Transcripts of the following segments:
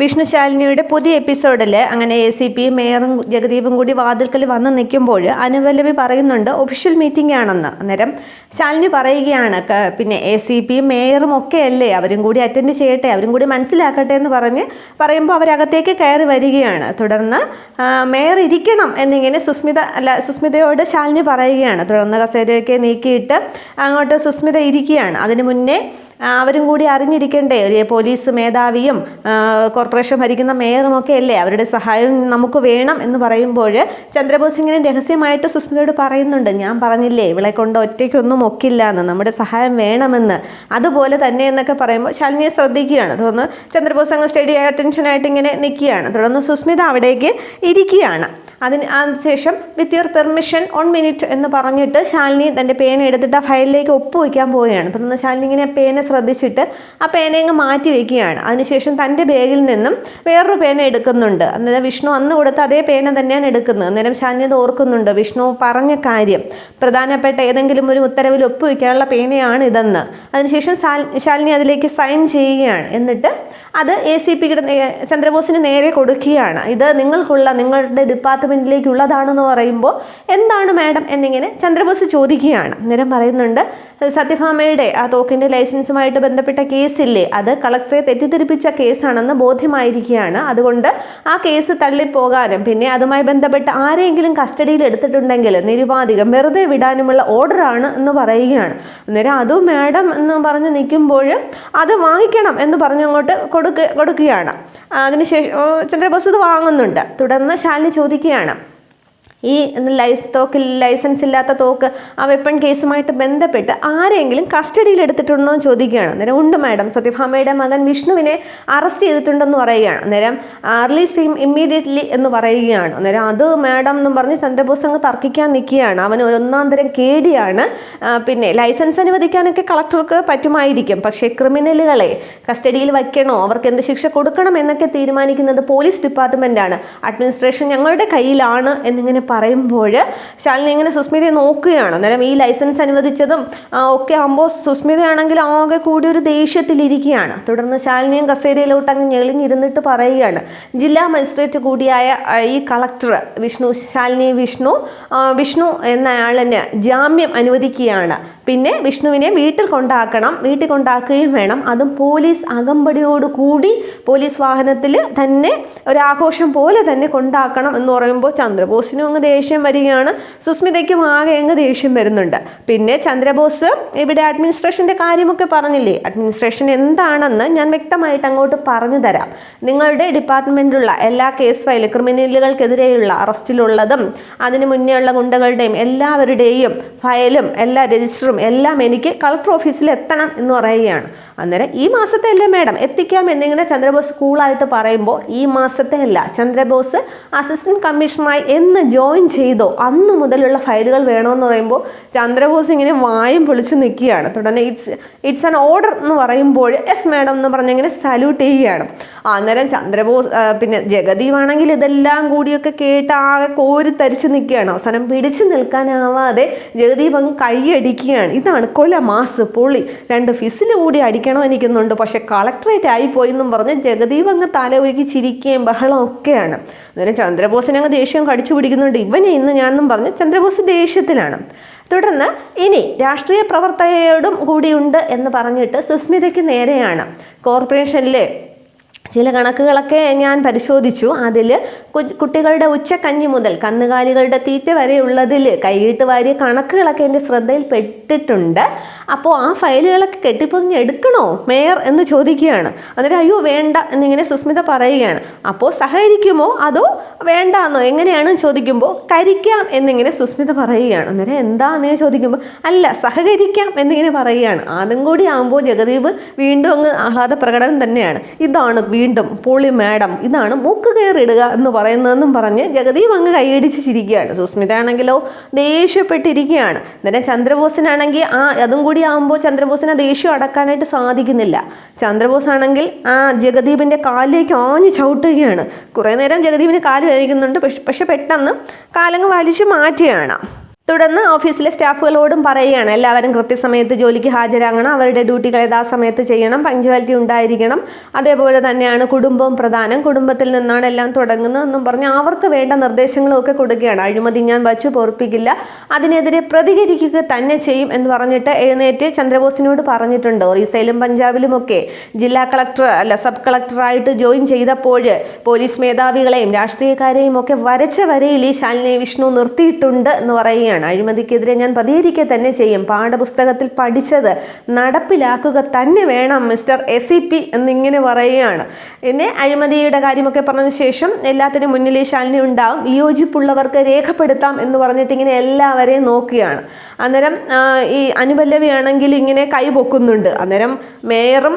വിഷ്ണുശാലിനിയുടെ പുതിയ എപ്പിസോഡിൽ അങ്ങനെ എ സി പിയും മേയറും ജഗദീപും കൂടി വാതിൽക്കൽ വന്ന് നിൽക്കുമ്പോൾ അനുവല്ലവി പറയുന്നുണ്ട് ഒഫീഷ്യൽ മീറ്റിംഗ് ആണെന്ന്. അന്നേരം ശാലിനി പറയുകയാണ് പിന്നെ എ സി പിയും മേയറും ഒക്കെ അല്ലേ? അവരും കൂടി അറ്റൻഡ് ചെയ്യട്ടെ അവരും കൂടി മനസ്സിലാക്കട്ടെ എന്ന് പറഞ്ഞ് പറയുമ്പോൾ അവരകത്തേക്ക് കയറി വരികയാണ്. തുടർന്ന് മേയർ ഇരിക്കണം എന്നിങ്ങനെ സുസ്മിത അല്ല സുസ്മിതയോട് ശാലിനി പറയുകയാണ്. തുടർന്ന് കസേരയൊക്കെ നീക്കിയിട്ട് അങ്ങോട്ട് സുസ്മിത ഇരിക്കുകയാണ്. അതിനു മുന്നേ അവരും കൂടി അറിഞ്ഞിരിക്കണ്ടേ. ഒരു പോലീസ് മേധാവിയും കോർപ്പറേഷൻ ഭരിക്കുന്ന മേയറും ഒക്കെ അല്ലേ? അവരുടെ സഹായം നമുക്ക് വേണം എന്ന് പറയുമ്പോൾ ചന്ദ്രബോസ് ഇങ്ങനെ രഹസ്യമായിട്ട് സുസ്മിതയോട് പറയുന്നുണ്ട്. ഞാൻ പറഞ്ഞില്ലേ ഇവളെ കൊണ്ട് ഒറ്റയ്ക്കൊന്നും ഒക്കില്ല എന്ന്. നമ്മുടെ സഹായം വേണമെന്ന്. അതുപോലെ തന്നെ എന്നൊക്കെ പറയുമ്പോൾ ശാലിനിയെ ശ്രദ്ധിക്കുകയാണ്. തുടർന്ന് ചന്ദ്രബോസ് അങ്ങ് സ്റ്റഡി അറ്റൻഷനായിട്ട് ഇങ്ങനെ നിൽക്കുകയാണ്. തുടർന്ന് സുസ്മിത അവിടേക്ക് ഇരിക്കുകയാണ്. അതിന് അതിനുശേഷം with your permission one minute എന്ന് പറഞ്ഞിട്ട് ശാലിനി തന്റെ പേന എടുത്തിട്ട് ആ ഫയലിലേക്ക് ഒപ്പുവയ്ക്കാൻ പോവുകയാണ്. തുടർന്ന് ശാലിനി ഇങ്ങനെ പേന ശ്രദ്ധിച്ചിട്ട് ആ പേന അങ്ങ് മാറ്റി വയ്ക്കുകയാണ് അതിനുശേഷം തന്റെ ബാഗിൽ നിന്നും വേറൊരു പേന എടുക്കുന്നുണ്ട്. അന്നേരം വിഷ്ണു അന്ന് കൊടുത്ത അതേ പേന തന്നെയാണ് എടുക്കുന്നത്. അന്നേരം ശാലിനി അത് ഓർക്കുന്നുണ്ട്. വിഷ്ണു പറഞ്ഞ കാര്യം പ്രധാനപ്പെട്ട ഏതെങ്കിലും ഒരു ഉത്തരവിൽ ഒപ്പുവയ്ക്കാനുള്ള പേനയാണ് ഇതെന്ന്. അതിനുശേഷം ശാലിനി അതിലേക്ക് സൈൻ ചെയ്യുകയാണ്. എന്നിട്ട് അത് എ സി പിയുടെ ചന്ദ്രബോസിന് നേരെ കൊടുക്കുകയാണ്. ഇത് നിങ്ങൾക്കുള്ള നിങ്ങളുടെ ഡിപ്പാർട്ട്മെന്റിലേക്കുള്ളതാണെന്ന് പറയുമ്പോൾ എന്താണ് മാഡം എന്നിങ്ങനെ ചന്ദ്രബോസ് ചോദിക്കുകയാണ്. അന്നേരം പറയുന്നുണ്ട് സത്യഭാമയുടെ ആ തോക്കിന്റെ ലൈസൻസുമായിട്ട് ബന്ധപ്പെട്ട കേസില്ലേ? അത് കളക്ടറെ തെറ്റിദ്ധരിപ്പിച്ച കേസാണെന്ന് ബോധ്യമായിരിക്കുകയാണ്. അതുകൊണ്ട് ആ കേസ് തള്ളിപ്പോകാനും പിന്നെ അതുമായി ബന്ധപ്പെട്ട് ആരെങ്കിലും കസ്റ്റഡിയിൽ എടുത്തിട്ടുണ്ടെങ്കിൽ നിരുപാധികം വെറുതെ വിടാനുമുള്ള ഓർഡറാണ് എന്ന് പറയുകയാണ്. അന്നേരം അതും മാഡം എന്ന് പറഞ്ഞ് നിൽക്കുമ്പോൾ അത് വാങ്ങിക്കണം എന്ന് പറഞ്ഞങ്ങോട്ട് കൊടുക്ക കൊടുക്കുകയാണ്. അതിനുശേഷം ചന്ദ്രബോസ് ഇത് വാങ്ങുന്നുണ്ട്. തുടർന്ന് ശാലിനി ചോദിക്കുകയാണ് ഈ ലൈസ് തോക്കിൽ ലൈസൻസ് ഇല്ലാത്ത തോക്ക് ആ വെപ്പൺ കേസുമായിട്ട് ബന്ധപ്പെട്ട് ആരെങ്കിലും കസ്റ്റഡിയിൽ എടുത്തിട്ടുണ്ടോ എന്ന് ചോദിക്കുകയാണ്. അന്നേരം ഉണ്ട് മാഡം. സത്യഭാമയുടെ മകൻ വിഷ്ണുവിനെ അറസ്റ്റ് ചെയ്തിട്ടുണ്ടെന്ന് പറയുകയാണ്. അന്നേരം റിലീസ് ചെയ്യും ഇമ്മീഡിയറ്റ്ലി എന്ന് പറയുകയാണ്. അന്നേരം അത് മാഡം എന്നും പറഞ്ഞ് ചന്ദ്രബോസ് അങ്ങ് തർക്കിക്കാൻ നിൽക്കുകയാണ്. അവൻ ഒന്നാം തരം കേടിയാണ്. പിന്നെ ലൈസൻസ് അനുവദിക്കാനൊക്കെ കളക്ടർക്ക് പറ്റുമായിരിക്കും. പക്ഷേ ക്രിമിനലുകളെ കസ്റ്റഡിയിൽ വയ്ക്കണോ? അവർക്ക് എന്ത് ശിക്ഷ കൊടുക്കണം എന്നൊക്കെ തീരുമാനിക്കുന്നത് പോലീസ് ഡിപ്പാർട്ട്മെന്റാണ് അഡ്മിനിസ്ട്രേഷൻ ഞങ്ങളുടെ കയ്യിലാണ് എന്നിങ്ങനെ പറയുമ്പോൾ ശാലിനി ഇങ്ങനെ സുസ്മിതയെ നോക്കുകയാണ്. അന്നേരം ഈ ലൈസൻസ് അനുവദിച്ചതും ഒക്കെ ആകുമ്പോൾ സുസ്മിതയാണെങ്കിൽ ആകെ കൂടി ഒരു ദേഷ്യത്തിലിരിക്കുകയാണ്. തുടർന്ന് ശാലിനിയും കസേരയിലോട്ട് അങ്ങ് ഞെളിഞ്ഞിരുന്നിട്ട് പറയുകയാണ്. ജില്ലാ മജിസ്ട്രേറ്റ് കൂടിയായ ഈ കളക്ടർ വിഷ്ണു ശാലിനി വിഷ്ണു വിഷ്ണു എന്നയാളിന് ജാമ്യം അനുവദിക്കുകയാണ്. പിന്നെ വിഷ്ണുവിനെ വീട്ടിൽ കൊണ്ടാക്കണം. വീട്ടിൽ കൊണ്ടാക്കുകയും വേണം. അതും പോലീസ് അകമ്പടിയോട് കൂടി പോലീസ് വാഹനത്തിൽ തന്നെ ഒരാഘോഷം പോലെ തന്നെ കൊണ്ടാക്കണം എന്ന് പറയുമ്പോൾ ചന്ദ്രബോസിനും അങ്ങ് ദേഷ്യം വരികയാണ്. സുസ്മിതയ്ക്കും ആകെ അങ്ങ് ദേഷ്യം വരുന്നുണ്ട്. പിന്നെ ചന്ദ്രബോസ് ഇവിടെ അഡ്മിനിസ്ട്രേഷന്റെ കാര്യമൊക്കെ പറഞ്ഞില്ലേ? അഡ്മിനിസ്ട്രേഷൻ എന്താണെന്ന് ഞാൻ വ്യക്തമായിട്ട് അങ്ങോട്ട് പറഞ്ഞു തരാം. നിങ്ങളുടെ ഡിപ്പാർട്ട്മെന്റിലുള്ള എല്ലാ കേസ് ഫയൽ ക്രിമിനലുകൾക്കെതിരെയുള്ള അറസ്റ്റിലുള്ളതും അതിനു മുന്നേ ഉള്ള ഗുണ്ടകളുടെയും എല്ലാവരുടെയും ഫയലും എല്ലാ രജിസ്റ്ററും എല്ലാം എനിക്ക് കളക്ടർ ഓഫീസിൽ എത്തണം എന്ന് പറയുകയാണ്. അന്നേരം ഈ മാസത്തെ അല്ലേ മാഡം? എത്തിക്കാം എന്നിങ്ങനെ ചന്ദ്രബോസ് കൂളായിട്ട് പറയുമ്പോൾ ഈ മാസത്തെ അല്ല ചന്ദ്രബോസ് അസിസ്റ്റന്റ് കമ്മീഷണറായി എന്ന് ജോയിൻ ചെയ്തോ അന്ന് മുതലുള്ള ഫയലുകൾ വേണമെന്ന് പറയുമ്പോൾ ചന്ദ്രബോസ് ഇങ്ങനെ വായും പൊളിച്ച് നിൽക്കുകയാണ്. തുടർന്ന് ഇറ്റ്സ് ഇറ്റ്സ് ആൻ ഓർഡർ എന്ന് പറയുമ്പോൾ എസ് മാഡം എന്ന് പറഞ്ഞിങ്ങനെ സല്യൂട്ട് ചെയ്യുകയാണ്. അന്നേരം ചന്ദ്രബോസ് പിന്നെ ജഗദീവാണെങ്കിൽ ഇതെല്ലാം കൂടിയൊക്കെ കേട്ട് ആകെ കോരി തരിച്ച് നിൽക്കുകയാണ്. അവസാനം പിടിച്ചു നിൽക്കാനാവാതെ ജഗദീപ് അങ്ങ് കൈയടിക്കുകയാണ്. ഇതാണ് കൊല മാസ് പൊളി. രണ്ട് ഫിസിൽ കൂടി അടിക്കണം എനിക്കുന്നുണ്ട് പക്ഷേ കളക്ടറേറ്റ് ആയിപ്പോയി എന്നും പറഞ്ഞ് ജഗദീപ് അങ്ങ് തല ഒരുക്കി ചിരിക്കുകയും ബഹളം ഒക്കെയാണ്. അന്നേരം ചന്ദ്രബോസിനെ അങ്ങ് ദേഷ്യം കടിച്ചു പിടിക്കുന്നുണ്ട് ഇവനെ ഇന്ന് ഞാനെന്നും പറഞ്ഞ് ചന്ദ്രബോസ് ദേഷ്യത്തിലാണ്. തുടർന്ന് ഇനി രാഷ്ട്രീയ പ്രവർത്തകയോടും കൂടിയുണ്ട് എന്ന് പറഞ്ഞിട്ട് സുസ്മിതയ്ക്ക് നേരെയാണ്. കോർപ്പറേഷനിലെ ചില കണക്കുകളൊക്കെ ഞാൻ പരിശോധിച്ചു. അതിൽ കുട്ടികളുടെ ഉച്ചക്കഞ്ഞി മുതൽ കന്നുകാലികളുടെ തീറ്റ വരെ ഉള്ളതിൽ കൈയിട്ട് വാരിയ കണക്കുകളൊക്കെ എന്റെ ശ്രദ്ധയിൽ പെട്ടിട്ടുണ്ട്. അപ്പോൾ ആ ഫയലുകളൊക്കെ കെട്ടിപ്പൊതിഞ്ഞ് എടുക്കണോ മേയർ എന്ന് ചോദിക്കുകയാണ്. അന്നേരം അയ്യോ വേണ്ട എന്നിങ്ങനെ സുസ്മിത പറയുകയാണ്. അപ്പോൾ സഹകരിക്കുമോ? അതോ വേണ്ടാന്നോ? എങ്ങനെയാണ് ചോദിക്കുമ്പോൾ കരിക്കാം എന്നിങ്ങനെ സുസ്മിത പറയുകയാണ്. അന്നേരം എന്താ എന്നിങ്ങനെ ചോദിക്കുമ്പോൾ അല്ല സഹകരിക്കാം എന്നിങ്ങനെ പറയുകയാണ്. അതും കൂടി ആകുമ്പോൾ ജഗദീപ് വീണ്ടും അങ്ങ് ആഹ്ലാദ പ്രകടനം തന്നെയാണ്. ഇതാണ് വീണ്ടും പൊളി മാഡം ഇതാണ് മൂക്ക് കയറിടുക എന്ന് പറയുന്നതെന്നും പറഞ്ഞ് ജഗദീപ് അങ്ങ് കൈയടിച്ച് ചിരിക്കുകയാണ്. സുസ്മിത ആണെങ്കിലോ ദേഷ്യപ്പെട്ടിരിക്കുകയാണ്. അന്നേരം ചന്ദ്രബോസിനാണെങ്കിൽ ആ അതും കൂടി ആകുമ്പോൾ ചന്ദ്രബോസിനെ ദേഷ്യം അടക്കാനായിട്ട് സാധിക്കുന്നില്ല. ചന്ദ്രബോസ് ആണെങ്കിൽ ആ ജഗദീപിന്റെ കാലിലേക്ക് ആഞ്ഞു ചവിട്ടുകയാണ്. കുറേ നേരം ജഗദീപിന് കാൽ കഴിക്കുന്നുണ്ട് പക്ഷെ പക്ഷെ പെട്ടെന്ന് കാലങ്ങ് വലിച്ചു മാറ്റുകയാണ്. തുടർന്ന് ഓഫീസിലെ സ്റ്റാഫുകളോടും പറയുകയാണ് എല്ലാവരും കൃത്യസമയത്ത് ജോലിക്ക് ഹാജരാകണം അവരുടെ ഡ്യൂട്ടികൾ യഥാസമയത്ത് ചെയ്യണം പങ്ക്ച്വാലിറ്റി ഉണ്ടായിരിക്കണം. അതേപോലെ തന്നെയാണ് കുടുംബവും പ്രധാനം. കുടുംബത്തിൽ നിന്നാണ് എല്ലാം തുടങ്ങുന്നത് എന്നും പറഞ്ഞ് അവർക്ക് വേണ്ട നിർദ്ദേശങ്ങളൊക്കെ കൊടുക്കുകയാണ്. അഴിമതി ഞാൻ വച്ചു പൊറപ്പിക്കില്ല. അതിനെതിരെ പ്രതികരിക്കുക തന്നെ ചെയ്യും എന്ന് പറഞ്ഞിട്ട് എഴുന്നേറ്റ് ചന്ദ്രബോസിനോട് പറഞ്ഞിട്ടുണ്ട്. ഒറീസയിലും പഞ്ചാബിലുമൊക്കെ ജില്ലാ കളക്ടർ അല്ല സബ് കളക്ടറായിട്ട് ജോയിൻ ചെയ്തപ്പോൾ പോലീസ് മേധാവികളെയും രാഷ്ട്രീയക്കാരെയും ഒക്കെ വരച്ച വരയിൽ ഈ ശാലിനി വിഷ്ണു നിർത്തിയിട്ടുണ്ട് എന്ന് പറയുകയാണ്. അഴിമതിക്കെതിരെ ഞാൻ പ്രതികരിക്കുക തന്നെ ചെയ്യും. പാഠപുസ്തകത്തിൽ പഠിച്ചത് നടപ്പിലാക്കുക തന്നെ വേണം മിസ്റ്റർ എസ് ഇ പി എന്നിങ്ങനെ പറയുകയാണ്. പിന്നെ അഴിമതിയുടെ കാര്യമൊക്കെ പറഞ്ഞ ശേഷം എല്ലാത്തിനും മുന്നിൽ ശാലിനി ഉണ്ടാവും. വിയോജിപ്പുള്ളവർക്ക് രേഖപ്പെടുത്താം എന്ന് പറഞ്ഞിട്ട് ഇങ്ങനെ എല്ലാവരെയും നോക്കുകയാണ്. അന്നേരം ഈ അനുപല്ലവിയാണെങ്കിൽ ഇങ്ങനെ കൈ പൊക്കുന്നുണ്ട് അന്നേരം മേയറും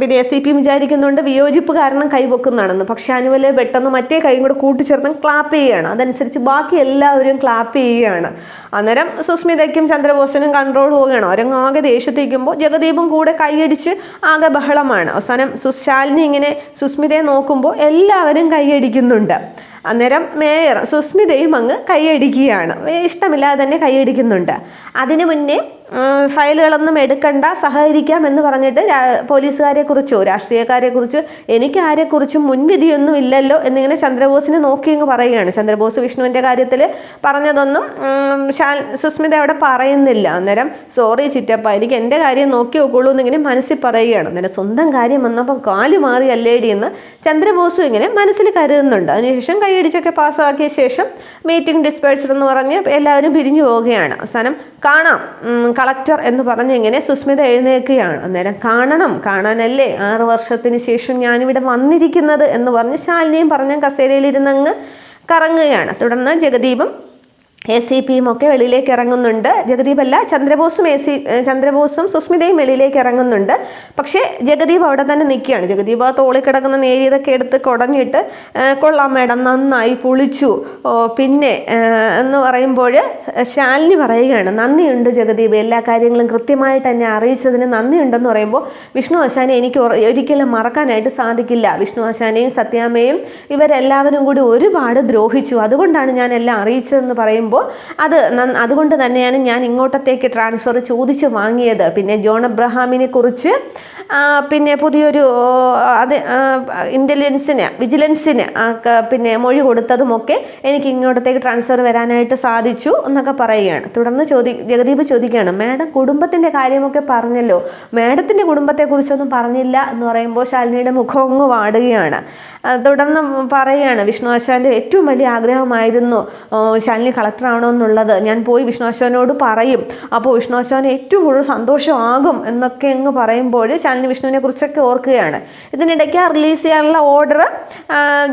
പിന്നെ എസ് സി പിയും വിചാരിക്കുന്നുണ്ട് വിയോജിപ്പ് കാരണം കൈ പൊക്കുന്നതാണെന്ന് പക്ഷെ അനുപല്ലവി പെട്ടെന്ന് മറ്റേ കൈയും കൂടെ കൂട്ടിച്ചേർന്ന് ക്ലാപ്പ് ചെയ്യുകയാണ്. അതനുസരിച്ച് ബാക്കി എല്ലാവരും ക്ലാപ്പ് ചെയ്യുകയാണ്. അന്നേരം സുസ്മിതയ്ക്കും ചന്ദ്രബോസിനും കൺട്രോൾ പോവുകയാണ്. അവരങ്ങാകെ ദേഷ്യത്തേക്കുമ്പോൾ ജഗദീപും കൂടെ കൈയടിച്ച് ആകെ ബഹളമാണ്. അവസാനം സുശാലിനി ഇങ്ങനെ സുസ്മിതയെ നോക്കുമ്പോൾ എല്ലാവരും കൈയടിക്കുന്നുണ്ട്. അന്നേരം മേയർ സുസ്മിതയും അങ്ങ് കൈയടിക്കുകയാണ്. ഇഷ്ടമില്ലാതെ തന്നെ കൈയടിക്കുന്നുണ്ട്. അതിനു മുന്നേ ഫയലുകളൊന്നും എടുക്കണ്ട സഹകരിക്കാം എന്ന് പറഞ്ഞിട്ട് രാ- പോലീസുകാരെ കുറിച്ചോ രാഷ്ട്രീയക്കാരെ കുറിച്ചോ എനിക്ക് ആരെക്കുറിച്ചും മുൻവിധിയൊന്നും ഇല്ലല്ലോ എന്നിങ്ങനെ ചന്ദ്രബോസിനെ നോക്കി അങ്ങ് പറയുകയാണ്. ചന്ദ്രബോസ് വിഷ്ണുവിന്റെ കാര്യത്തിൽ പറഞ്ഞതൊന്നും സുസ്മിത അവിടെ പറയുന്നില്ല. അന്നേരം സോറി ചിറ്റപ്പ എനിക്ക് എന്റെ കാര്യം നോക്കി നോക്കുള്ളൂ എന്നിങ്ങനെ മനസ്സിൽ പറയുകയാണ്. അന്നേരം സ്വന്തം കാര്യം വന്നപ്പം കാൽ മാറി അല്ലേടി എന്ന് ചന്ദ്രബോസും ഇങ്ങനെ മനസ്സിൽ കരുതുന്നുണ്ട്. അതിനുശേഷം കൈയടിച്ചൊക്കെ പാസ്സാക്കിയ ശേഷം മീറ്റിംഗ് ഡിസ്പേഴ്സർ എന്ന് പറഞ്ഞ് എല്ലാവരും പിരിഞ്ഞു പോവുകയാണ്. അവസാനം കാണാം. കളക്ടർ എന്ന് പറഞ്ഞ് ഇങ്ങനെ സുസ്മിത എഴുന്നേൽക്കുകയാണ്. അന്നേരം കാണണം കാണാനല്ലേ? ആറ് വർഷത്തിന് ശേഷം ഞാനിവിടെ വന്നിരിക്കുന്നത് എന്ന് പറഞ്ഞ് ശാലിനിയും പറഞ്ഞ കസേരയിലിരുന്നങ്ങ് കറങ്ങുകയാണ്. തുടർന്ന് ജഗദീപും എ സി പിയും ഒക്കെ വെളിയിലേക്ക് ഇറങ്ങുന്നുണ്ട്. ജഗദീപ് അല്ല ചന്ദ്രബോസും എ സി ചന്ദ്രബോസും സുസ്മിതയും വെളിയിലേക്ക് ഇറങ്ങുന്നുണ്ട്. പക്ഷേ ജഗദീപ് അവിടെ തന്നെ നിൽക്കുകയാണ്. ജഗദീപ് ആ തോളിൽ കിടക്കുന്ന നേരിയതൊക്കെ എടുത്ത് കുടഞ്ഞിട്ട് "ഏ, കൊള്ളാം മേഡം നന്നായി പൊളിച്ചു. പിന്നെ എന്ന് പറയുമ്പോൾ ശാലിനി പറയുകയാണ് നന്ദിയുണ്ട് ജഗദീപ് എല്ലാ കാര്യങ്ങളും കൃത്യമായിട്ട് എന്നെ അറിയിച്ചതിന് നന്ദിയുണ്ടെന്ന് പറയുമ്പോൾ വിഷ്ണു ആശാനെ എനിക്ക് ഒരിക്കലും മറക്കാനായിട്ട് സാധിക്കില്ല. വിഷ്ണു ആശാനെയും സത്യാമ്മയും ഇവരെല്ലാവരും കൂടി ഒരുപാട് ദ്രോഹിച്ചു. അതുകൊണ്ടാണ് ഞാൻ എല്ലാം അറിയിച്ചതെന്ന് പറയുമ്പോൾ അത് അതുകൊണ്ട് തന്നെയാണ് ഞാൻ ഇങ്ങോട്ടത്തേക്ക് ട്രാൻസ്ഫർ ചോദിച്ച് വാങ്ങിയത്. പിന്നെ ജോൺ അബ്രഹാമിനെ കുറിച്ച് പിന്നെ പുതിയൊരു അത് ഇന്റലിജൻസിന് വിജിലൻസിന് പിന്നെ മൊഴി കൊടുത്തതുമൊക്കെ എനിക്ക് ഇങ്ങോട്ടത്തേക്ക് ട്രാൻസ്ഫർ വരാനായിട്ട് സാധിച്ചു എന്നൊക്കെ പറയുകയാണ്. തുടർന്ന് ചോദി ജഗദീപ് ചോദിക്കുകയാണ് മാഡം കുടുംബത്തിന്റെ കാര്യമൊക്കെ പറഞ്ഞല്ലോ. മാഡത്തിന്റെ കുടുംബത്തെക്കുറിച്ചൊന്നും പറഞ്ഞില്ല എന്ന് പറയുമ്പോൾ ശാലിനിയുടെ മുഖം അങ്ങ് വാടുകയാണ്. തുടർന്ന് പറയുകയാണ് വിഷ്ണു ആശാന്റെ ഏറ്റവും വലിയ ആഗ്രഹമായിരുന്നു ശാലിനി കളക്ടറാണോ എന്നുള്ളത്. ഞാൻ പോയി വിഷ്ണു ആശാനോട് പറയും. അപ്പോൾ വിഷ്ണു ആശാൻ ഏറ്റവും കൂടുതൽ സന്തോഷമാകും എന്നൊക്കെ അങ്ങ് പറയുമ്പോൾ ശാലിനി വിഷ്ണുവിനെ കുറിച്ചൊക്കെ ഓർക്കുകയാണ്. ഇതിനിടയ്ക്ക് റിലീസ് ചെയ്യാനുള്ള ഓർഡർ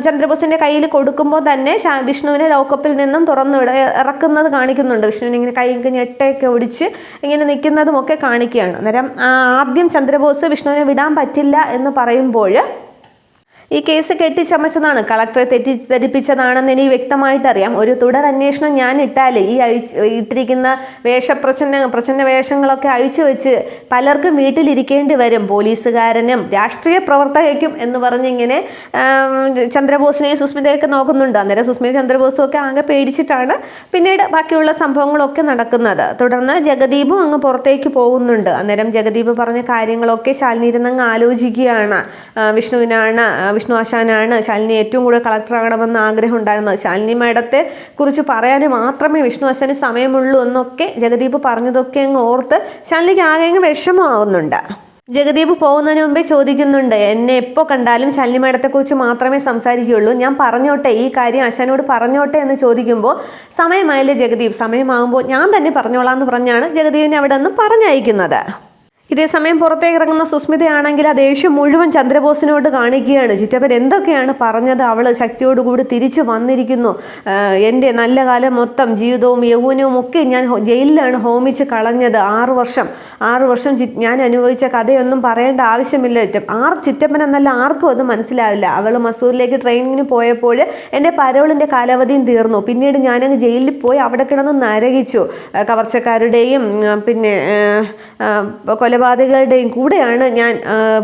ചന്ദ്രബോസിന്റെ കയ്യിൽ കൊടുക്കുമ്പോൾ തന്നെ വിഷ്ണുവിനെ ലോക്കപ്പിൽ നിന്നും തുറന്നു ഇറക്കുന്നത് കാണിക്കുന്നുണ്ട്. വിഷ്ണുവിനെ ഇങ്ങനെ കൈ ഞെട്ടയൊക്കെ ഒടിച്ച് ഇങ്ങനെ നിൽക്കുന്നതും ഒക്കെ കാണിക്കുകയാണ്. അന്നേരം ആദ്യം ചന്ദ്രബോസ് വിഷ്ണുവിനെ വിടാൻ പറ്റില്ല എന്ന് പറയുമ്പോൾ ഈ കേസ് കെട്ടിച്ചമച്ചതാണ്. കളക്ടറെ തെറ്റിദ്ധരിപ്പിച്ചതാണെന്ന് എനിക്ക് വ്യക്തമായിട്ട് അറിയാം ഒരു തുടർ അന്വേഷണം ഞാൻ ഇട്ടാൽ ഈ അഴിച്ച് ഇട്ടിരിക്കുന്ന വേഷപ്രച്ഛന്ന പ്രച്ഛന്ന വേഷങ്ങളൊക്കെ അഴിച്ചു വെച്ച് പലർക്കും വീട്ടിലിരിക്കേണ്ടി വരും. പോലീസുകാരനും രാഷ്ട്രീയ പ്രവർത്തകയ്ക്കും എന്ന് പറഞ്ഞിങ്ങനെ ചന്ദ്രബോസിനെയും സുസ്മിതയൊക്കെ നോക്കുന്നുണ്ട്. അന്നേരം സുസ്മിത ചന്ദ്രബോസും ഒക്കെ ആകെ പേടിച്ചിട്ടാണ് പിന്നീട് ബാക്കിയുള്ള സംഭവങ്ങളൊക്കെ നടക്കുന്നത്. തുടർന്ന് ജഗദീപും അങ്ങ് പുറത്തേക്ക് പോകുന്നുണ്ട്. അന്നേരം ജഗദീപ് പറഞ്ഞ കാര്യങ്ങളൊക്കെ ശാലിനിരുന്നങ്ങ് ആലോചിക്കുകയാണ്. വിഷ്ണുവിനാണ് വിഷ്ണു ആശാനാണ് ശാലിനി ഏറ്റവും കൂടുതൽ കളക്ടർ ആകണമെന്ന് ആഗ്രഹം ഉണ്ടായിരുന്നത്. ശാലിനി മേഡത്തെ കുറിച്ച് പറയാൻ മാത്രമേ വിഷ്ണു ആശാന് സമയമുള്ളൂ എന്നൊക്കെ ജഗദീപ് പറഞ്ഞതൊക്കെ അങ്ങ് ഓർത്ത് ശാലിനിക്ക് ആകെ അങ്ങ് വിഷമമാവുന്നുണ്ട്. ജഗദീപ് പോകുന്നതിന് മുമ്പേ ചോദിക്കുന്നുണ്ട് എന്നെ എപ്പോൾ കണ്ടാലും ശാലിനി മേഡത്തെക്കുറിച്ച് മാത്രമേ സംസാരിക്കുകയുള്ളൂ. ഞാൻ പറഞ്ഞോട്ടെ ഈ കാര്യം ആശാനോട് പറഞ്ഞോട്ടെ എന്ന് ചോദിക്കുമ്പോൾ സമയമായില്ലേ ജഗദീപ്? സമയമാകുമ്പോൾ ഞാൻ തന്നെ പറഞ്ഞോളാം എന്ന് പറഞ്ഞാണ് ജഗദീപിനെ അവിടെ നിന്ന് പറഞ്ഞയക്കുന്നത്. ഇതേസമയം പുറത്തേക്ക് ഇറങ്ങുന്ന സുസ്മിതയാണെങ്കിൽ ആ ദേഷ്യം മുഴുവൻ ചന്ദ്രബോസിനോട് കാണിക്കുകയാണ്. ചിറ്റപ്പൻ എന്തൊക്കെയാണ് പറഞ്ഞത്? അവൾ ശക്തിയോടുകൂടി തിരിച്ചു വന്നിരിക്കുന്നു. എന്റെ നല്ല കാലം മൊത്തം ജീവിതവും യൗവനവും ഒക്കെ ഞാൻ ജയിലിലാണ് ഹോമിച്ച് കളഞ്ഞത് ആറ് വർഷം. ആറ് വർഷം ഞാൻ അനുഭവിച്ച കഥയൊന്നും പറയേണ്ട ആവശ്യമില്ല. ആർ ചിറ്റപ്പൻ എന്നല്ല ആർക്കും അത് മനസ്സിലാവില്ല. അവൾ മസൂറിലേക്ക് ട്രെയിനിങ്ങിന് പോയപ്പോൾ എന്റെ പരോളിന്റെ കാലാവധിയും തീർന്നു. പിന്നീട് ഞാനങ്ങ് ജയിലിൽ പോയി അവിടെ കിടന്ന് നരകിച്ചു. കവർച്ചക്കാരുടെയും പിന്നെ കൊലപാതക തീവ്രവാദികളുടെയും കൂടെയാണ് ഞാൻ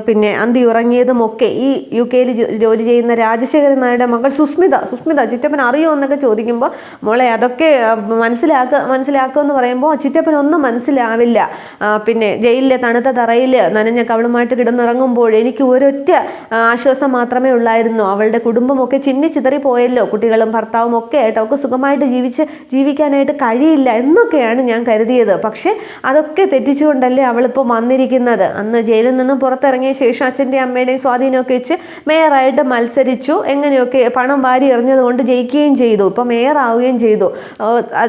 പിന്നെ അന്തി ഉറങ്ങിയതുമൊക്കെ ഈ യു കെയിൽ ജോലി ചെയ്യുന്ന രാജശേഖരൻ നായരുടെ മകൾ സുസ്മിത സുസ്മിത ചിറ്റപ്പൻ അറിയോ എന്നൊക്കെ ചോദിക്കുമ്പോൾ മോളെ അതൊക്കെ മനസ്സിലാക്കുക മനസ്സിലാക്കുക എന്ന് പറയുമ്പോൾ ചിറ്റപ്പൻ ഒന്നും മനസ്സിലാവില്ല. പിന്നെ ജയിലിലെ തണുത്ത തറയിൽ നനഞ്ഞ കവളുമായിട്ട് കിടന്നിറങ്ങുമ്പോൾ എനിക്ക് ഒരൊറ്റ ആശ്വാസം മാത്രമേ ഉള്ളായിരുന്നു. അവളുടെ കുടുംബമൊക്കെ ചിന്നി ചിതറി പോയല്ലോ കുട്ടികളും ഭർത്താവും ഒക്കെ ആയിട്ട് അവൾക്ക് സുഖമായിട്ട് ജീവിച്ച് ജീവിക്കാനായിട്ട് കഴിയില്ല എന്നൊക്കെയാണ് ഞാൻ കരുതിയത്. പക്ഷേ അതൊക്കെ തെറ്റിച്ചുകൊണ്ടല്ലേ അവളിപ്പോൾ വന്നിരിക്കുന്നത്. അന്ന് ജയിലിൽ നിന്നും പുറത്തിറങ്ങിയ ശേഷം അച്ഛന്റെയും അമ്മയുടെയും സ്വാധീനമൊക്കെ വെച്ച് മേയറായിട്ട് മത്സരിച്ചു. എങ്ങനെയൊക്കെ പണം വാരി എറിഞ്ഞതുകൊണ്ട് ജയിക്കുകയും ചെയ്തു. ഇപ്പോൾ മേയർ ആവുകയും ചെയ്തു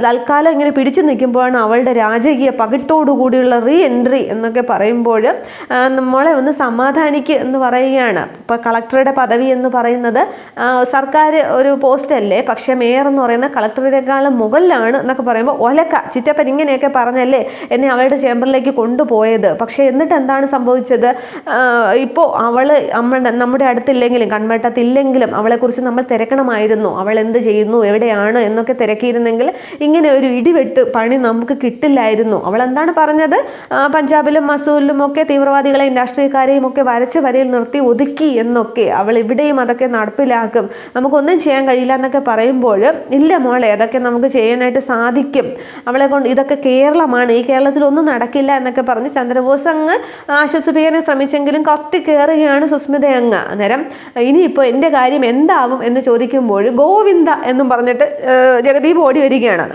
തൽക്കാലം ഇങ്ങനെ പിടിച്ചു നിൽക്കുമ്പോഴാണ് അവളുടെ രാജകീയ പകിട്ടോടു കൂടിയുള്ള റീ എൻട്രി എന്നൊക്കെ പറയുമ്പോൾ നമ്മളെ ഒന്ന് സമാധാനിക്കുക എന്ന് പറയുകയാണ്. ഇപ്പോൾ കളക്ടറുടെ പദവി എന്ന് പറയുന്നത് സർക്കാർ ഒരു പോസ്റ്റ് അല്ലേ? പക്ഷേ മേയർ എന്ന് പറയുന്ന കളക്ടറിനേക്കാളും മുകളിലാണ് എന്നൊക്കെ പറയുമ്പോൾ ഒലക്ക ചിറ്റപ്പൻ ഇങ്ങനെയൊക്കെ പറഞ്ഞല്ലേ? എന്നെ അവളുടെ ചേംബറിലേക്ക് കൊണ്ടുപോയത്. പക്ഷേ എന്നിട്ട് എന്താണ് സംഭവിച്ചത് ഇപ്പോൾ അവൾ നമ്മുടെ നമ്മുടെ അടുത്തില്ലെങ്കിലും കൺവെട്ടത്തില്ലെങ്കിലും അവളെക്കുറിച്ച് നമ്മൾ തിരക്കണമായിരുന്നു. അവൾ എന്ത് ചെയ്യുന്നു? എവിടെയാണ്? എന്നൊക്കെ തിരക്കിയിരുന്നെങ്കിൽ ഇങ്ങനെ ഒരു ഇടിവെട്ട് പണി നമുക്ക് കിട്ടില്ലായിരുന്നു. അവൾ എന്താണ് പറഞ്ഞത് പഞ്ചാബിലും മസൂലിലും ഒക്കെ തീവ്രവാദികളെയും രാഷ്ട്രീയക്കാരെയും ഒക്കെ വരച്ച് വരയിൽ നിർത്തി ഒതുക്കി എന്നൊക്കെ അവൾ ഇവിടെയും അതൊക്കെ നടപ്പിലാക്കും. നമുക്കൊന്നും ചെയ്യാൻ കഴിയില്ല എന്നൊക്കെ പറയുമ്പോൾ ഇല്ല മോളെ അതൊക്കെ നമുക്ക് ചെയ്യാനായിട്ട് സാധിക്കും. അവളെ കൊണ്ട് ഇതൊക്കെ കേരളമാണ്. ഈ കേരളത്തിൽ ഒന്നും നടക്കില്ല എന്നൊക്കെ പറഞ്ഞ് ചന്ദ്രബോസ് അങ്ങ് ആശ്വസിപ്പിക്കാൻ ശ്രമിച്ചെങ്കിലും കത്തി കയറുകയാണ് സുസ്മിത അങ്ങ്. അന്നേരം ഇനിയിപ്പോൾ എന്റെ കാര്യം എന്താവും എന്ന് ചോദിക്കുമ്പോൾ ഗോവിന്ദ എന്നും പറഞ്ഞിട്ട് ജഗദീപ് ഓടി വരികയാണ്.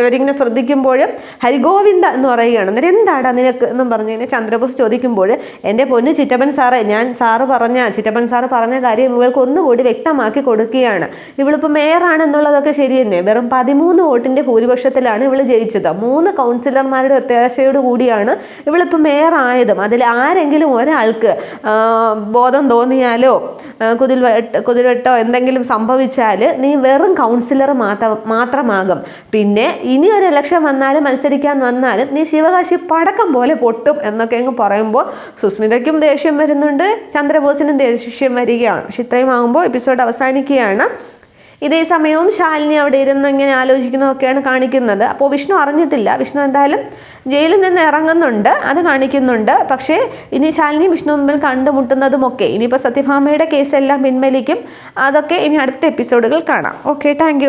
ഇവരിങ്ങനെ ശ്രദ്ധിക്കുമ്പോൾ ഹരിഗോവിന്ദ എന്ന് പറയുകയാണ്. അന്നേരം എന്താടാ നിനക്ക് എന്നും പറഞ്ഞു കഴിഞ്ഞാൽ ചന്ദ്രബോസ് ചോദിക്കുമ്പോൾ എന്റെ പൊന്ന് ചിറ്റപ്പൻ സാറേ ഞാൻ സാറ് പറഞ്ഞ ചിറ്റപ്പൻ സാറ് പറഞ്ഞ കാര്യം ഇവൾക്ക് ഒന്നുകൂടി വ്യക്തമാക്കി കൊടുക്കുകയാണ്. ഇവളിപ്പോൾ മേയറാണ് എന്നുള്ളതൊക്കെ ശരി തന്നെ വെറും പതിമൂന്ന് വോട്ടിന്റെ ഭൂരിപക്ഷത്തിലാണ് ഇവൾ ജയിച്ചത്. മൂന്ന് കൗൺസിലർമാരുടെ ഒത്താശയോട് കൂടിയാണ് ഇവളിപ്പോൾ മേയർ ആയതും അതിൽ ആരെങ്കിലും ഒരാൾക്ക് ബോധം തോന്നിയാലോ കുതിൽ കുതിരവെട്ടോ എന്തെങ്കിലും സംഭവിച്ചാൽ നീ വെറും കൗൺസിലർ മാത്രം മാത്രമാകും. പിന്നെ ഇനി ഒരു ഇലക്ഷൻ വന്നാലും മത്സരിക്കാൻ വന്നാലും നീ ശിവകാശി പടക്കം പോലെ പൊട്ടും എന്നൊക്കെ അങ്ങ് പറയുമ്പോൾ സുസ്മിതയ്ക്കും ദേഷ്യം വരുന്നുണ്ട് ചന്ദ്രബോസിനും ദേഷ്യം വരികയാണ്. പക്ഷെ ഇത്രയും ആകുമ്പോൾ എപ്പിസോഡ് അവസാനിക്കുകയാണ്. ഇതേ സമയവും ശാലിനി അവിടെ ഇരുന്ന് ഇങ്ങനെ ആലോചിക്കുന്നതൊക്കെയാണ് കാണിക്കുന്നത്. അപ്പോൾ വിഷ്ണു അറിഞ്ഞിട്ടില്ല. വിഷ്ണു എന്തായാലും ജയിലിൽ നിന്ന് ഇറങ്ങുന്നുണ്ട്. അത് കാണിക്കുന്നുണ്ട്. പക്ഷേ ഇനി ശാലിനി വിഷ്ണു മുമ്പിൽ കണ്ടുമുട്ടുന്നതുമൊക്കെ ഇനിയിപ്പോൾ സത്യഭാമയുടെ കേസെല്ലാം പിൻവലിക്കും. അതൊക്കെ ഇനി അടുത്ത എപ്പിസോഡുകൾ കാണാം. Okay thank